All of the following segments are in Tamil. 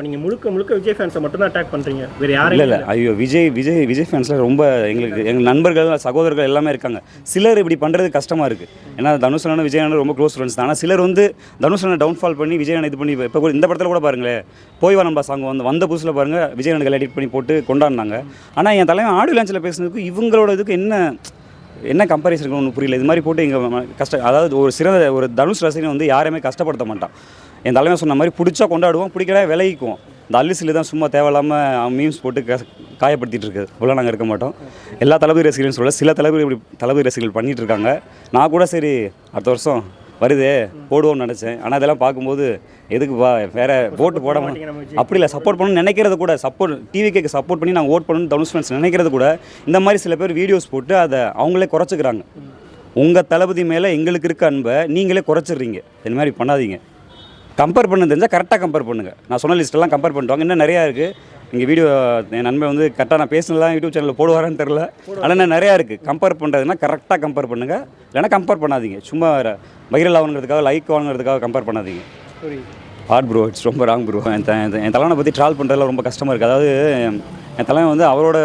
இப்போ நீங்கள் முழுக்க முழுக்க விஜய் ஃபேன்ஸை மட்டும் தான் அட்டாக் பண்ணுறீங்க வேறு யாரும் இல்லை இல்லை. ஐயோ விஜய் விஜய் விஜய் ஃபேன்ஸில் ரொம்ப எங்களுக்கு எங்கள் நண்பர்கள் சகோதரர்கள் எல்லாமே இருக்காங்க. சிலர் இப்படி பண்ணுறது கஷ்டமாக இருக்குது ஏன்னா தனுஷ் அண்ணன் விஜய் அண்ணன் ரொம்ப க்ளோஸ் ஃப்ரெண்ட்ஸ் தான். ஆனால் சிலர் வந்து தனுஷ் அண்ணன் டவுன்ஃபால் பண்ணி விஜய் அண்ணன் இது பண்ணி இப்போ கூட இந்த படத்தில் கூட பாருங்களேன் போய் வா நம்பா சாங் வந்து வந்த புதுசில் பாருங்கள் விஜய் அண்ணன் எடிட் பண்ணி போட்டு கொண்டாடினாங்க. ஆனால் என் தலைவன் ஆடியோ லான்ச்சில் பேசுனதுக்கு இவங்களோட இதுக்கு என்ன என்ன கம்பேரிசன் ஒன்றும் புரியல. இது மாதிரி போட்டு இங்கே கஷ்ட அதாவது ஒரு சிறந்த ஒரு தனுஷ் ரசிகனை வந்து யாரையுமே கஷ்டப்படுத்த மாட்டான். என் தலைமை சொன்ன மாதிரி பிடிச்சா கொண்டாடுவோம் பிடிக்கல விலகிக்குவோம். இந்த அல்லிசில் தான் சும்மா தேவையில்லாமல் மீம்ஸ் போட்டு க காயப்படுத்திட்டு இருக்குது இவ்வளோ நாங்கள் இருக்க மாட்டோம். எல்லா தளபதி ரசிகர்கள்னு சொல்ல சில தளபதி இப்படி தளபதி ரசிகர்கள் பண்ணிகிட்டு இருக்காங்க. நான் கூட சரி அடுத்த வருஷம் வருதே போடுவோம்னு நினச்சேன். ஆனால் அதெல்லாம் பார்க்கும்போது எதுக்கு வா வேறு ஓட்டு போட மாட்டேன் அப்படி இல்லை சப்போர்ட் பண்ணணும்னு நினைக்கிறது கூட சப்போர்ட் டிவிக்கு சப்போர்ட் பண்ணி நாங்கள் ஓட் பண்ணணும்னு தனுஷ் ஃப்ரெண்ட்ஸ் நினைக்கிறது கூட இந்த மாதிரி சில பேர் வீடியோஸ் போட்டு அதை அவங்களே குறைச்சிக்கிறாங்க. உங்கள் தளபதி மேலே எங்களுக்கு இருக்க அன்பை நீங்களே குறைச்சிடுறீங்க. இந்த மாதிரி பண்ணாதீங்க. கம்பேர் பண்ண தெரிஞ்சால் கரெக்டாக கம்பேர் பண்ணுங்கள் நான் சொன்ன லிஸ்ட்டெல்லாம் கம்பேர் பண்ணிட்டு இன்னும் நிறையா இருக்குது இங்கே வீடியோ என் நண்பன் வந்து கரெக்டாக நான் பேசினதான் யூடியூப் சேனலில் போடுவாரான்னு தெரில ஆனால் இன்னும் நிறையா இருக்குது கம்பேர் பண்ணுறதுனா கரெக்டாக கம்பேர் பண்ணுங்கள் இல்லைன்னா கம்பேர் பண்ணாதீங்க. சும்மா வைரல் ஆகணுங்கிறதுக்காக லைக் வாங்குறதுக்காக கம்பேர் பண்ணாதீங்க. ஹார்ட் ப்ரோ இட்ஸ் ரொம்ப ராங் ப்ரோ என் என் தலைவனை பற்றி ட்ரால் பண்ணுறதுல ரொம்ப கஷ்டமாக இருக்குது அதாவது என் தலைவன் வந்து அவரோட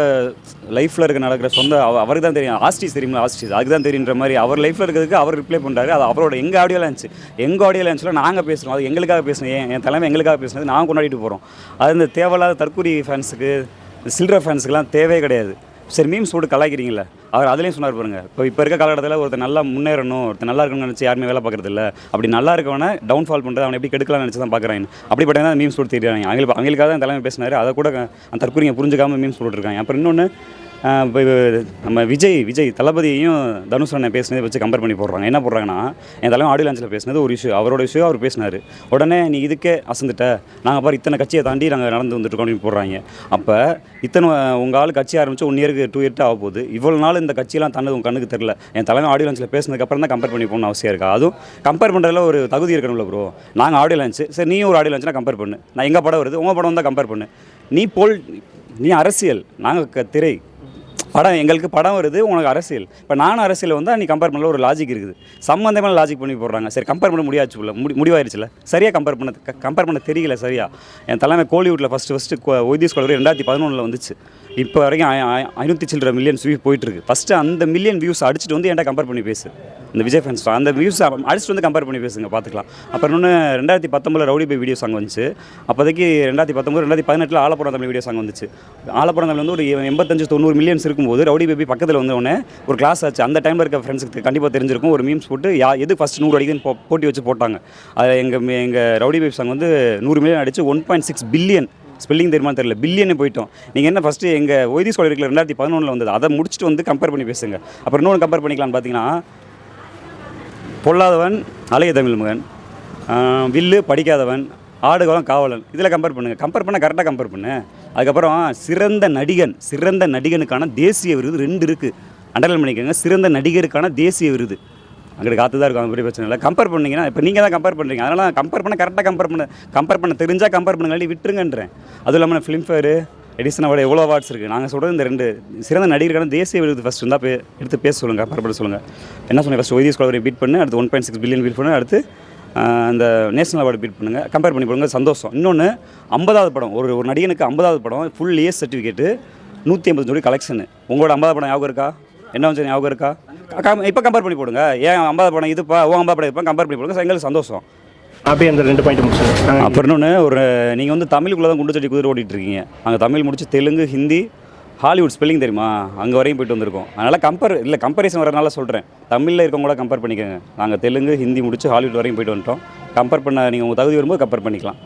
லைஃப்பில் இருக்க நடக்கிற சொந்த அவ- அவருக்கு தான் தெரியும். ஆஸ்டிஸ் தெரியுமா ஆஸ்டிஸ் அதுக்கு தான் தெரியுன்ற மாதிரி அவர் லைஃப்பில் இருக்கிறதுக்கு அவர் ரிப்ளை பண்ணுறாரு அது அவரோட எங்கள் ஆடியோ இருந்துச்சு எங்கள் ஆடியோ லான்ச்சில் நாங்கள் பேசுகிறோம் அது எங்களுக்காக பேசணும் என் என் தலைமை எங்களுக்காக பேசுனது. நாங்கள் கொண்டாடிட்டு போகிறோம் அது இந்த தேவையில்லாத தற்கூரி ஃபேன்ஸுக்கு சில்ட்ர ஃபேன்ஸுக்கெலாம் தேவையே கிடையாது. சரி மீம்ஸ் போட்டு கலாய்க்கிறீங்களே அவர் அதுலேயும் சொன்னார் பாருங்க இப்போ இப்போ இருக்க காலகட்டத்தில் ஒருத்தர் நல்லா முன்னேறணும் ஒருத்தர் நல்லா இருக்கணும்னு நினச்சி யாருமே வேலை பார்க்குறது இல்லை அப்படி நல்லா இருக்கவனை டவுன்ஃபால் பண்ணுறது அவனை எப்படி கெடுக்கலாம்னு நினச்சி தான் பார்க்குறாங்க அப்படிப்பட்ட தான் மீம்ஸ் போட்டு தெரியுறாங்க அவங்களுக்கு அவங்களுக்காக தான் தலைமை பேசினார். அதை கூட அந்த தற்கூரிங்க புரிஞ்சுக்காம மீம்ஸ் போட்டுருக்காங்க அப்புறம் இன்னொன்று இப்போ நம்ம விஜய் விஜய் தளபதியையும் தனுஷ் அண்ணன் பேசினதை வச்சு கம்பேர் பண்ணி போடுறாங்க. என்ன போடுறாங்கன்னா என் தலைவன் ஆடியோ லான்ச்சில் பேசினது ஒரு இஷ்யூ அவரோட இஷ்யூ அவர் பேசினார். உடனே நீ இதுக்கே அசந்துட்ட. நாங்கள் பாரு இத்தனை கட்சியை தாண்டி நாங்கள் நடந்து வந்துட்டுருக்கோம் அப்படின்னு போடுறாங்க. அப்போ இத்தனை உங்கள் ஆள் கட்சி ஆரம்பித்து ஒன் இயருக்கு டூ இயர்ட்டு ஆக போகுது. இவ்வளோ நாள் இந்த கட்சியெல்லாம் தந்தது உங்கள் கண்ணுக்கு தெரில என் தலைவன் ஆடியோ லான்ச்சில் பேசினதுக்கப்புறம் தான் கம்பேர் பண்ணி போகணும் அவசியம் இருக்கா? அதுவும் கம்பேர் பண்ணுறதுல ஒரு தகுதி இருக்கணும்ல ப்ரோ நாங்கள் ஆடியோ லான்ச்சு சரி நீயும் ஒரு ஆடியோ லான்ச்சுனா கம்பேர் பண்ணு. நான் எங்கள் படம் வருது? உங்கள் படம் தான் கம்பேர் பண்ணு. நீ போல் நீ அரசியல் நாங்கள் திரை படம் எங்களுக்கு படம் வருது உனக்கு அரசியல். இப்போ நானும் அரசியல் வந்தால் நீ கம்பேர் பண்ணல ஒரு லாஜிக் இருக்குது. சம்மந்தமான லாஜிக் பண்ணி போடுறாங்க. சரி கம்பேர் பண்ண முடியாச்சு இல்லை முடி முடிவாயிருச்சுல. சரியாக கம்பேர் பண்ண கம்பேர் பண்ண தெரியல சரியா. என் தலைமை கோலிவுட்டில் first first why this school ரெண்டாயிரத்தி பதினொன்றில் வந்துச்சு. இப்போ வரைக்கும் ஐ- ஐநூற்றி சில்லற மில்லியன்ஸ் வியூ போயிட்டுருக்கு. ஃபஸ்ட்டு அந்த மில்லியன் வியூஸ் அடிச்சுட்டு வந்து என்கிட்ட கம்பேர் பண்ணி பேசு? இந்த விஜய் ஃபேன்ஸ் அந்த வியூஸ் அடிச்சுட்டு வந்து கம்பேர் பண்ணி பேசுங்க பார்த்துக்கலாம் அப்புறம் இன்னொன்று ரெண்டாயிரத்தி பத்தொம்பதில் ரவுடி பை வீடியோ சாங் வந்துச்சு. அப்போதைக்கு ரெண்டாயிரத்தி பத்தொம்பது ரெண்டாயிரத்தி பதினெட்டில் ஆலப்புறம் தமிழ் வீடியோ சாங் வந்துச்சு. ஆலப்புறம் தமிழ் வந்து ஒரு எண்பத்தஞ்சு தொண்ணூறு மில்லியன்ஸ் இருக்கும்போது ரவுடி பேபி பக்கத்தில் வந்த உடனே ஒரு கிளாஸ் ஆச்சு. அந்த டைமில் இருக்க ஃப்ரெண்ட்ஸுக்கு கண்டிப்பாக தெரிஞ்சிருக்கும். ஒரு மீம்ஸ் போட்டு யா எது ஃபஸ்ட் நூறு அடிக்குதுன்னு போட்டி வச்சு போட்டாங்க. அதில் எங்கள் எங்கள் ரவுடி பேபி சாங் வந்து நூறு மில்லியன் அடிச்சு one point six billion spelling தெரியுமா தெரியல. பில்லியனே போயிட்டோம். நீங்கள் என்ன ஃபஸ்ட்டு எங்கள் ஒய்தி ஸ்கூல் இருக்கிற ரெண்டாயிரத்தி பதினொன்றில் வந்தது. அதை முடிச்சுட்டு வந்து கம்பேர் பண்ணி பேசுங்க. அப்புறம் இன்னொன்று கம்பேர் பண்ணிக்கலாம்னு பார்த்தீங்கன்னா பொல்லாதவன் அலைய தமிழ் மகன் வில்லு படிக்காதவன் ஆடுகளம் காவலன். இதில் கம்பேர் பண்ணுங்கள் கம்பேர் பண்ண கரெக்டாக கம்பேர் பண்ணு. அதுக்கப்புறம் சிறந்த நடிகன் சிறந்த நடிகனுக்கான தேசிய விருது ரெண்டு இருக்குது அண்டர்லைன் பண்ணிக்கோங்க. சிறந்த நடிகருக்கான தேசிய விருது. அங்கிட்டு காத்து தான் இருக்கும் அது பெரிய பிரச்சனை இல்லை. கம்பேர் பண்ணிங்கன்னா இப்போ நீங்கள் தான் கம்பேர் பண்ணுறீங்க அதனால் கம்பேர் பண்ண கரெக்டாக கம்பேர் பண்ண கம்பேர் பண்ண தெரிஞ்சால் கம்பேர் பண்ணுங்க விட்டுருங்கன்றேன். அதுவும் இல்லாமல் ஃபிலிம்ஃபேரு எடிசன் அவார்டு எவ்வளோ அவார்ட்ஸ் இருக்குது நாங்கள் சொல்கிறது இந்த ரெண்டு சிறந்த நடிகருக்கான தேசிய விருது ஃபஸ்ட் இருந்தால் பே எடுத்து பேச சொல்லுங்கள் கம்பேர் பண்ண சொல்லுங்கள் என்ன சொன்னேன் ஃபஸ்ட் ஒய்தி ஸ்கோலரை பீட் பண்ணு அடுத்து one point six billion beat பண்ணு அடுத்து அந்த நேஷனல் அவார்டு பீட் பண்ணுங்கள் கம்பேர் பண்ணி போடுங்க சந்தோஷம். இன்னொன்று ஐம்பதாவது படம் ஒரு ஒரு நடிகனுக்கு ஐம்பதாவது படம் ஃபுல் இயர்ஸ் சர்டிஃபிகேட்டு நூற்றி ஐம்பது ஜோடி கலெக்ஷனு உங்களோட ஐம்பதாவது படம் ஞாபகம் இருக்கா? என்ன வந்து ஞாபகம் இருக்கா? இப்போ கம்பேர் பண்ணி போடுங்க. ஏன் ஐம்பது படம் இதுப்பா ஓ ஐம்பது படம் இதுப்பா கம்பேர் பண்ணி போடுங்க. எங்களுக்கு சந்தோஷம். அப்படியே அந்த ரெண்டு பாயிண்ட் முடிச்சுங்க அப்புறம் இன்னொன்று ஒரு நீங்கள் வந்து தமிழுக்குள்ளே தான் குண்டு சட்டி குதிரை ஓட்டிட்டு இருக்கீங்க. அங்கே தமிழ் முடிச்சு தெலுங்கு ஹிந்தி ஹாலிவுட் ஸ்பெல்லிங் தெரியுமா? அங்கே வரையும் போயிட்டு வந்திருக்கோம். அதனால் கம்பேர் இல்லை கம்பேரிசன் வரனால சொல்கிறேன் தமிழில் இருக்கவங்க கூட கம்பேர் பண்ணிக்கோங்க. நாங்கள் தெலுங்கு ஹிந்தி முடிச்சு ஹாலிவுட் வரையும் போயிட்டு வந்துட்டோம். கம்பேர் பண்ண நீங்கள் உங்கள் தகுதி வரும்போது கம்பேர் பண்ணிக்கலாம்.